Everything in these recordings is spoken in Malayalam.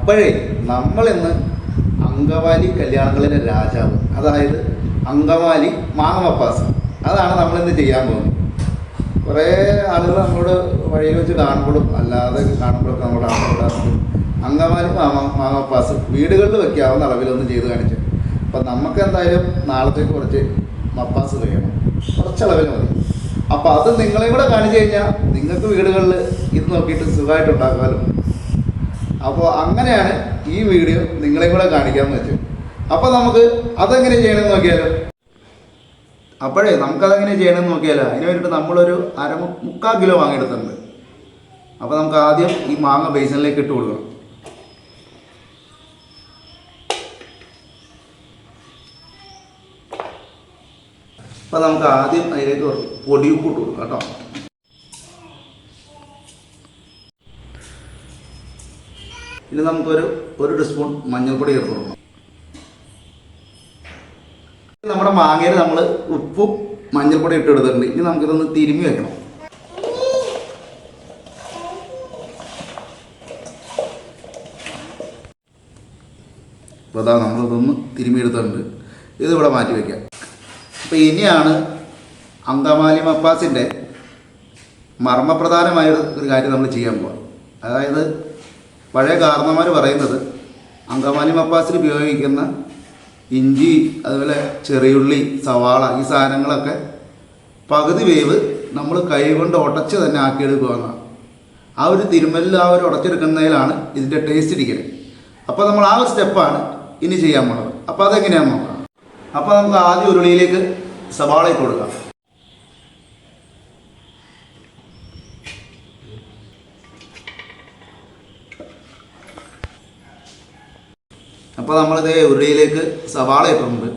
അപ്പോഴേ നമ്മളിന്ന് അങ്കവാലി കല്യാണങ്ങളിലെ രാജാവ് അതായത് അങ്കവാലി മാങ്ങമപ്പാസ് അതാണ് നമ്മളിന്ന് ചെയ്യാൻ പോകുന്നത്. കുറേ ആളുകൾ നമ്മളോട് വഴിയിൽ വെച്ച് കാണുമ്പോഴും അല്ലാതെ കാണുമ്പോഴൊക്കെ നമ്മുടെ ആളുകളുടെ അങ്കമാലി മാമ മാങ്ങപ്പാസ് വീടുകളിൽ വെക്കാവുന്ന അളവിലൊന്നും ചെയ്ത് കാണിച്ചു. അപ്പം നമുക്ക് എന്തായാലും നാളത്തേക്ക് കുറച്ച് മപ്പാസ് ചെയ്യണം കുറച്ചളവിൽ മതി. അപ്പോൾ അത് നിങ്ങളെ കൂടെ കാണിച്ചു കഴിഞ്ഞാൽ നിങ്ങൾക്ക് വീടുകളിൽ ഇത് നോക്കിയിട്ട് സുഖമായിട്ട് ഉണ്ടാക്കാമല്ലോ അപ്പോൾ അങ്ങനെയാണ് ഈ വീഡിയോ നിങ്ങളെ കൂടെ കാണിക്കാൻ വെച്ചു അപ്പോൾ നമുക്ക് അതെങ്ങനെ ചെയ്യണമെന്ന് നോക്കിയാലോ? അപ്പോഴേ നമുക്കതെങ്ങനെ ചെയ്യണമെന്ന് നോക്കിയാലോ? അതിന് വേണ്ടിയിട്ട് നമ്മളൊരു അര മുക്കാൽ കിലോ വാങ്ങിയെടുത്തിട്ടുണ്ട് അപ്പോൾ നമുക്ക് ആദ്യം ഈ മാങ്ങ ബേസിനിലേക്ക് ഇട്ട് കൊടുക്കണം. അപ്പോൾ നമുക്ക് ആദ്യം അതിലേക്ക് പൊടിയുപ്പ് ഇട്ട് കൊടുക്കാം കേട്ടോ. ഇനി നമുക്കൊരു ഒരു ടീസ്പൂൺ മഞ്ഞൾപ്പൊടി ചേർത്ത് കൊടുക്കണം നമ്മുടെ മാങ്ങയിൽ നമ്മൾ ഉപ്പും മഞ്ഞൾപ്പൊടി ഇട്ട് എടുത്തിട്ടുണ്ട് ഇനി നമുക്കിതൊന്ന് തിരുമ്മി വെക്കണം. അപ്പോൾ അതാ നമ്മളിതൊന്ന് തിരുമ്മി എടുത്തിട്ടുണ്ട് ഇതിവിടെ മാറ്റി വയ്ക്കാം അപ്പോൾ ഇനിയാണ് അങ്കമാലി മപ്പാസിന്റെ മർമ്മപ്രധാനമായ ഒരു കാര്യം നമ്മൾ ചെയ്യാൻ പോവാം. അതായത് പഴയ കാരണന്മാർ പറയുന്നത് അങ്കമാലി മപ്പാസിൽ ഉപയോഗിക്കുന്ന ഇഞ്ചി അതുപോലെ ചെറിയുള്ളി സവാള ഈ സാധനങ്ങളൊക്കെ പകുതി വേവ് നമ്മൾ കൈ കൊണ്ട് ഉടച്ച് തന്നെ ആക്കിയെടുക്കുക എന്നാണ്. ആ ഒരു തിരുമലിൽ ആ ഒരു ഉടച്ചെടുക്കുന്നതിലാണ് ഇതിന്റെ ടേസ്റ്റ് ഇരിക്കുന്നത് അപ്പോൾ നമ്മൾ ആ ഒരു സ്റ്റെപ്പാണ് ഇനി ചെയ്യാൻ പോകുന്നത് അപ്പോൾ അതെങ്ങനെയാണെന്ന് നോക്കാം. അപ്പോൾ നമുക്ക് ആദ്യം ഉരുളിയിലേക്ക് സവാള കൊടുക്കാം. അപ്പോൾ നമ്മളിത് ഉരുളിയിലേക്ക് സവാള ഇട്ടിട്ടുണ്ട്.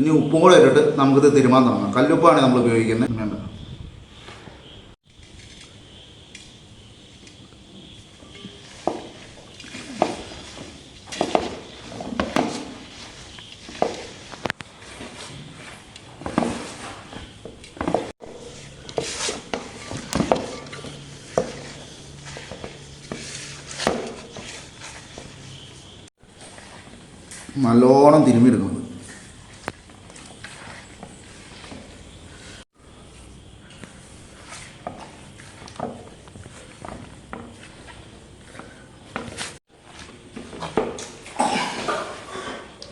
ഇനി ഉപ്പും കൂടെ ഇട്ടിട്ട് നമുക്കിത് തിരുമാൻ തുടങ്ങാം. കല്ലുപ്പാണ് നമ്മൾ ഉപയോഗിക്കുന്നത്. നല്ലോണം തിരുമ്മിയെടുക്കുന്നത്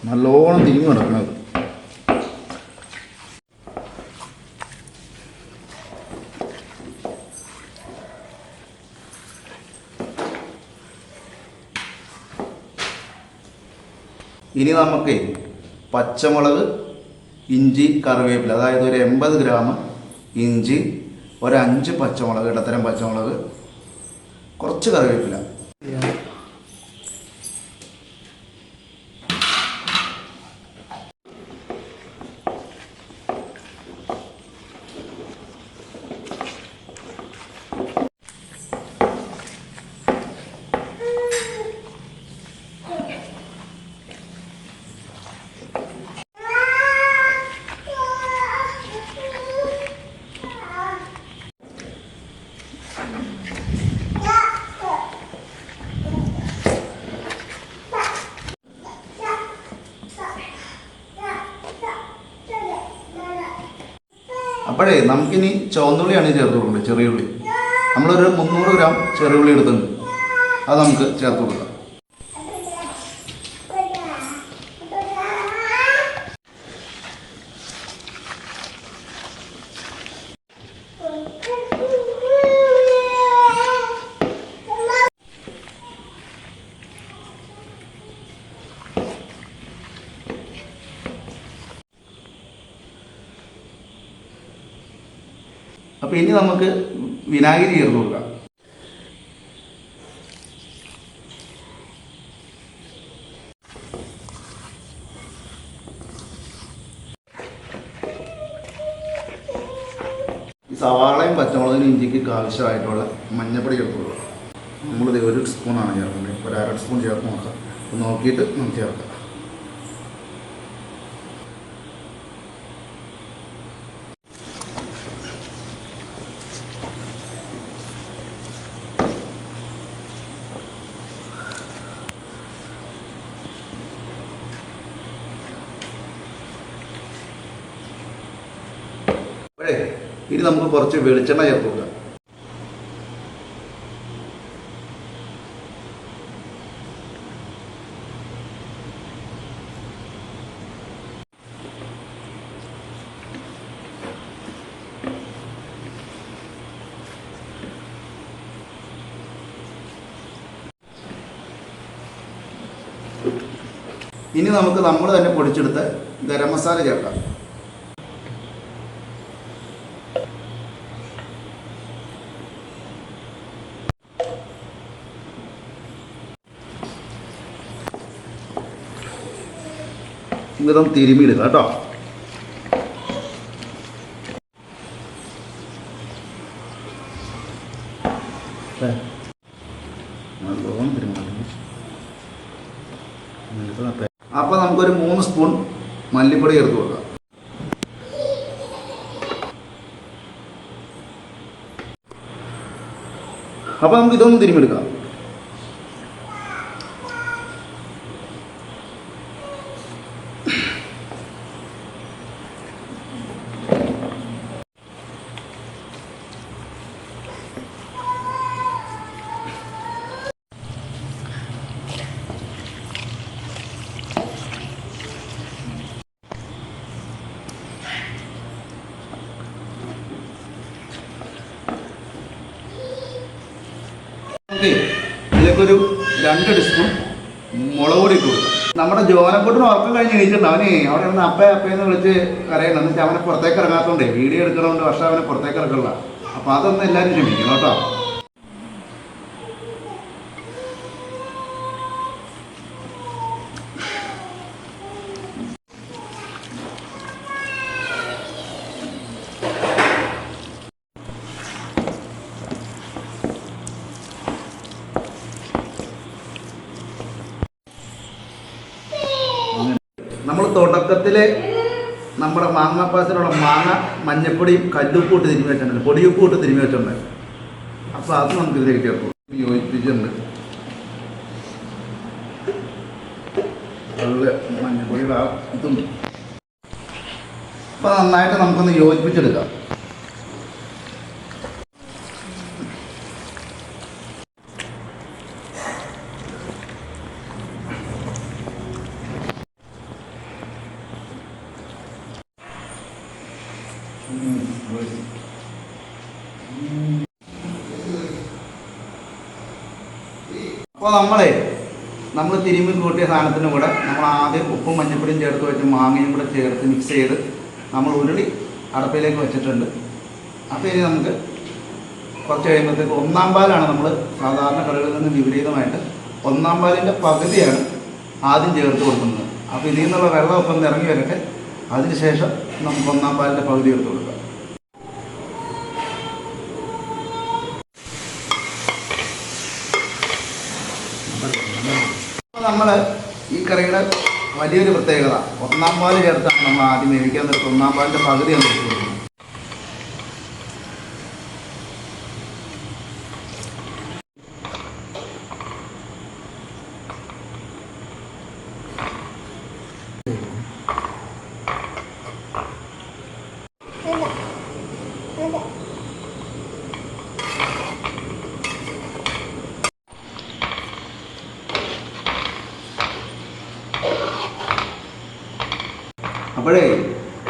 നല്ലോണം തിരുമ്മി കിടക്കണത് ഇനി നമുക്ക് പച്ചമുളക് ഇഞ്ചി കറിവേപ്പില അതായത് ഒരു എൺപത് ഗ്രാം ഇഞ്ചി ഒരു അഞ്ച് പച്ചമുളക് ഇടത്തരം പച്ചമുളക് കുറച്ച് കറിവേപ്പില. അപ്പോഴേ നമുക്കിനി ചുവന്നുള്ളിയാണ് ചേർത്ത് കൊടുക്കേണ്ടത് ചെറിയുള്ളി. നമ്മളൊരു മുന്നൂറ് ഗ്രാം ചെറിയ ഉള്ളി എടുത്തിട്ടുണ്ട്. അത് നമുക്ക് ചേർത്ത് കൊടുക്കാം. അപ്പോൾ ഇനി നമുക്ക് വിനാഗിരി ചേർത്ത് കൊടുക്കാം. സവാളയും പച്ചമുളകിനും ഇഞ്ചിക്ക് ആവശ്യമായിട്ടുള്ള മഞ്ഞപ്പൊടി ചേർത്ത് നമ്മളിത് ഒരു സ്പൂണാണ് ചേർക്കുന്നത്. ഒരു അര സ്പൂൺ ചേർത്ത് നോക്കാം. നോക്കിയിട്ട് നമുക്ക് ചേർക്കാം. അപ്പോഴേ ഇനി നമുക്ക് കുറച്ച് വെളിച്ചെണ്ണ ചേർത്ത് ഇനി നമുക്ക് നമ്മൾ തന്നെ പൊടിച്ചെടുത്ത് ഗരം മസാല ചേർക്കാം. ഇതൊന്ന് തിരുമിയിടുക കേട്ടോ. അപ്പോൾ നമുക്കൊരു മൂന്ന് സ്പൂൺ മല്ലിപ്പൊടി ചേർത്ത് കൊടുക്കാം. അപ്പോൾ നമുക്ക് ഇതൊന്ന് തിരുമെടുക്കാം ഇതിലേക്കൊരു രണ്ട് ടീസ്പൂൺ മുളക് പൊടി ഇട്ട് കൊടുക്കാം. നമ്മുടെ ജോലക്കൂട്ടിന് ഉറക്കം കഴിഞ്ഞ് കഴിച്ചിട്ടുണ്ട് അവനെ അവിടെ നിന്ന് അപ്പേ അപ്പേന്ന് വിളിച്ച് കരയണം എന്ന് അവനെ പുറത്തേക്ക് ഇറങ്ങാത്തതുകൊണ്ടേ വീഡിയോ എടുക്കണോണ്ട് പക്ഷെ അവനെ പുറത്തേക്ക് ഇറക്കുള്ള അപ്പോൾ അതൊന്നും എല്ലാവരും ക്ഷമിക്കണം കേട്ടോ. നമ്മൾ തുടക്കത്തിൽ നമ്മുടെ മാങ്ങാപ്പാസിലുള്ള മാങ്ങ മഞ്ഞപ്പൊടിയും കല്ലുപ്പും ഇട്ട് തിരുമ്മി വെച്ചിട്ടുണ്ട്. പൊടിയുപ്പും ഇട്ട് തിരുമ്മി വെച്ചിട്ടുണ്ട്. അപ്പോൾ അത് നമുക്ക് ഇതിലേക്ക് ചേർക്കും യോജിപ്പിച്ചിട്ടുണ്ട്. അപ്പോൾ നന്നായിട്ട് നമുക്കൊന്ന് യോജിപ്പിച്ചെടുക്കാം. അപ്പോൾ നമ്മളെ നമ്മൾ തിരുമ്പി കൂട്ടിയ സാധനത്തിന് കൂടെ നമ്മൾ ആദ്യം ഉപ്പും മഞ്ഞപ്പൊടിയും ചേർത്ത് വെച്ച് മാങ്ങയും കൂടെ ചേർത്ത് മിക്സ് ചെയ്ത് നമ്മൾ ഉരുളി അടപ്പയിലേക്ക് വെച്ചിട്ടുണ്ട്. അപ്പോൾ ഇനി നമുക്ക് കുറച്ച് കഴിയുമ്പോഴത്തേക്ക് ഒന്നാം പാലാണ് നമ്മൾ സാധാരണ കടകളിൽ നിന്ന് വിപരീതമായിട്ട് ഒന്നാം പാലിന്റെ പകുതിയാണ് ആദ്യം ചേർത്ത് കൊടുക്കുന്നത്. അപ്പോൾ ഇതിൽ നിന്നുള്ള വെള്ളമൊക്കെ ഒന്ന് ഇറങ്ങി വരട്ടെ. അതിനുശേഷം നമുക്ക് ഒന്നാം പാലിന്റെ പകുതി ചേർത്ത് കൊടുക്കാം നമ്മൾ ഈ കറിയുടെ വലിയൊരു പ്രത്യേകത. ഒന്നാം പാൽ ചേർത്താണ് നമ്മൾ ആദ്യം വേവിക്കാൻ നിർത്തുന്നത് ഒന്നാം പാലിന്റെ പകുതി ആണ് അപ്പോഴേ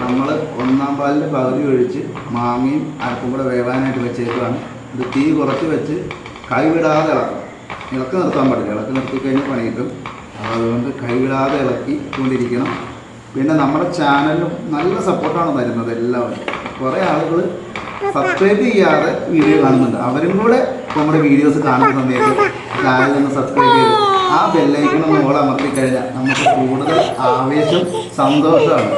നമ്മൾ ഒന്നാം പാലിന്റെ പകുതി ഒഴിച്ച് മാങ്ങയും അരപ്പും കൂടെ വേവാനായിട്ട് വെച്ചേക്കുവാണ്. ഇത് തീ കുറച്ച് വെച്ച് കൈവിടാതെ ഇളക്കണം ഇളക്കി. നിർത്താൻ പാടില്ല ഇളക്കി നിർത്തി കഴിഞ്ഞാൽ പണി കിട്ടും അതുകൊണ്ട് കൈവിടാതെ ഇളക്കി കൊണ്ടിരിക്കണം. പിന്നെ നമ്മുടെ ചാനലും നല്ല സപ്പോർട്ടാണ് തരുന്നത് എല്ലാവരും. കുറേ ആളുകൾ സബ്സ്ക്രൈബ് ചെയ്യാതെ വീഡിയോ കാണുന്നുണ്ട്. അവരും കൂടെ നമ്മുടെ വീഡിയോസ് കാണുന്ന സമയത്ത് ചാനൽ സബ്സ്ക്രൈബ് ചെയ്ത് ആ ബെല്ലൈക്കണം നമ്മൾ അമർത്തി കഴിഞ്ഞാൽ നമുക്ക് കൂടുതൽ ആവേശം സന്തോഷമാണ്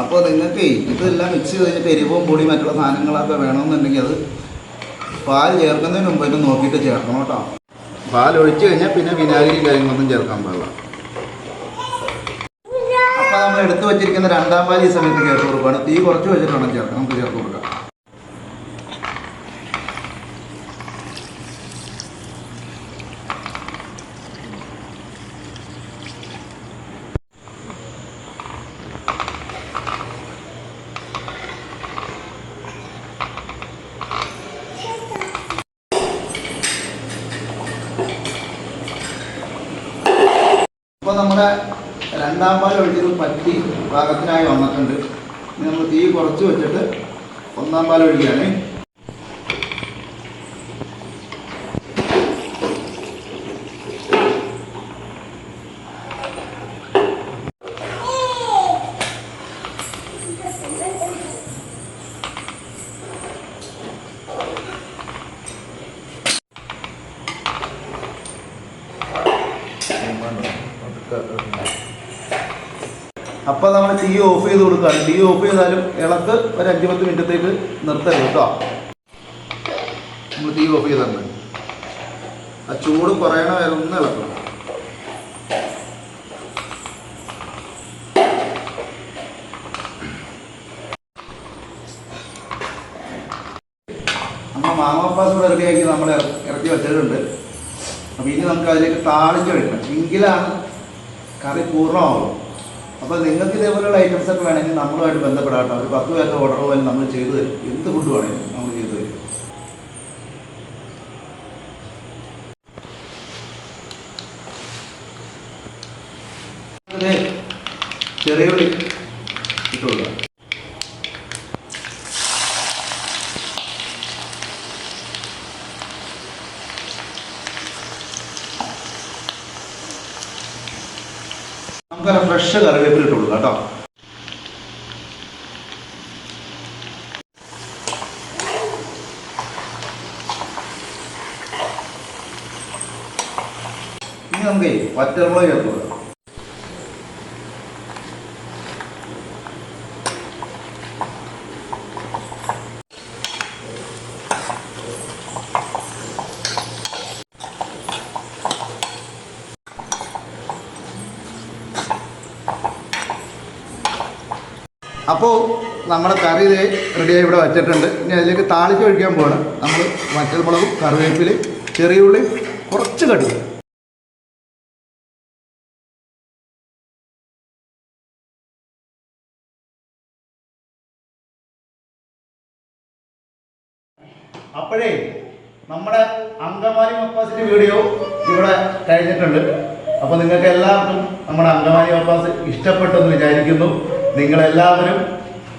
അപ്പോൾ നിങ്ങൾക്ക് ഇതെല്ലാം മിക്സ് ചെയ്ത് എരിവും പൊടി മറ്റുള്ള സാധനങ്ങളൊക്കെ വേണമെന്നുണ്ടെങ്കിൽ അത് പാൽ ചേർക്കുന്നതിന് മുമ്പ് തന്നെ നോക്കിയിട്ട് ചേർക്കണം കേട്ടോ. പാൽ ഒഴിച്ച് കഴിഞ്ഞാൽ പിന്നെ വിനാഗിരി കാര്യങ്ങളൊന്നും ചേർക്കാൻ പാടില്ല. അപ്പോൾ നമ്മൾ എടുത്തു വെച്ചിരിക്കുന്ന രണ്ടാം പാൽ ഈ സമയത്ത് ചേർത്ത് കൊടുക്കുകയാണ്. തീ കുറച്ച് വെച്ചിട്ട് വേണം ചേർക്കാൻ. നമുക്ക് ചേർത്ത് കൊടുക്കാം അപ്പോൾ നമ്മുടെ രണ്ടാം പാൽ ഒഴിച്ചത് പറ്റി പാകത്തിനായി വന്നിട്ടുണ്ട്. ഇനി നമ്മൾ തീ കുറച്ച് വെച്ചിട്ട് ഒന്നാം പാൽ ഒഴിക്കുകയാണ് തീ ഓഫ് ചെയ്ത് കൊടുക്കുകയാണ് ഡി ഓഫ് ചെയ്താലും ഇളക്ക് ഒരു അഞ്ച് പത്ത് മിനിറ്റത്തേക്ക് നിർത്തരുത് കേട്ടോ. നമ്മൾ തീ ഓഫ് ചെയ്തിട്ടുണ്ട് ആ ചൂട് കുറയണ വരെ ഒന്ന് ഇളക്കണം. നമ്മൾ മാങ്ങാപ്പാസ് കൂടെ റെഡിയാക്കി നമ്മൾ ഇറക്കി വെച്ചിട്ടുണ്ട്. അപ്പോൾ ഇനി നമുക്ക് അതിലേക്ക് താളിച്ച് വെക്കണം എങ്കിലാണ് കറി പൂർണമാകും അപ്പോൾ നിങ്ങൾക്ക് ഇതേപോലെയുള്ള ഐറ്റംസ് ഒക്കെ വേണമെങ്കിൽ നമ്മളുമായിട്ട് ബന്ധപ്പെടാട്ടോ. ഒരു പത്ത് പേരുടെ ഓർഡർ പോലും നമ്മൾ ചെയ്തു തരും. എന്ത് ഫുഡ് വേണമെങ്കിലും നമ്മൾ ചെയ്തു തരും. ചെറിയ ഉള്ളി ഇട്ട് കൊടുക്കുക നമുക്കത് ഫ്രഷ് കറിവേപ്പില ഇട്ട് കൊടുക്കാം കേട്ടോ. ഇനി നമുക്ക് വറ്റൽമുളക് ചേർത്ത് കൊടുക്കാം. അപ്പോൾ നമ്മുടെ കറി റെഡിയായി ഇവിടെ വച്ചിട്ടുണ്ട്. ഇനി അതിലേക്ക് താളിച്ച് ഒഴിക്കാൻ പോകണം നമ്മൾ വറ്റൽമുളകും കറിവേപ്പിലയും ചെറിയ ഉള്ളി കുറച്ച് കടുക്. അപ്പോഴേ നമ്മുടെ അങ്കമാലി മപ്പാസിന്റെ വീഡിയോ ഇവിടെ കഴിഞ്ഞിട്ടുണ്ട്. അപ്പോൾ നിങ്ങൾക്ക് എല്ലാവർക്കും നമ്മുടെ അങ്കമാലി മപ്പാസ് ഇഷ്ടപ്പെട്ടെന്ന് വിചാരിക്കുന്നു. നിങ്ങളെല്ലാവരും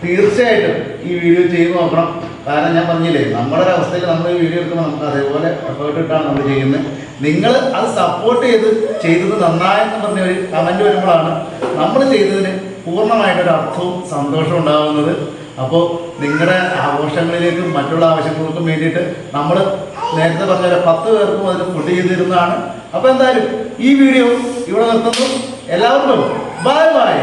തീർച്ചയായിട്ടും ഈ വീഡിയോ ചെയ്ത് നോക്കണം. കാരണം ഞാൻ പറഞ്ഞില്ലേ നമ്മുടെ ഒരു അവസ്ഥയിൽ നമ്മൾ ഈ വീഡിയോ എടുക്കുമ്പോൾ നമുക്ക് അതേപോലെ എഫേർട്ട് ഇട്ടാണ് നമ്മൾ ചെയ്യുന്നത്. നിങ്ങൾ അത് സപ്പോർട്ട് ചെയ്ത് ചെയ്തത് നന്നായെന്ന് പറഞ്ഞ ഒരു കമന്റ് വരുമ്പോഴാണ് നമ്മൾ ചെയ്തതിന് പൂർണമായിട്ടൊരു അർത്ഥവും സന്തോഷവും ഉണ്ടാകുന്നത്. അപ്പോൾ നിങ്ങളുടെ ആഘോഷങ്ങളിലേക്കും മറ്റുള്ള ആവശ്യങ്ങൾക്കും വേണ്ടിയിട്ട് നമ്മൾ നേരത്തെ പറഞ്ഞ പോലെ പത്ത് പേർക്കും അതിൽ ഫുഡ് ചെയ്തിരുന്നതാണ്. അപ്പോൾ എന്തായാലും ഈ വീഡിയോ ഇവിടെ നിർത്തുന്നു. എല്ലാവർക്കും ബൈ ബൈ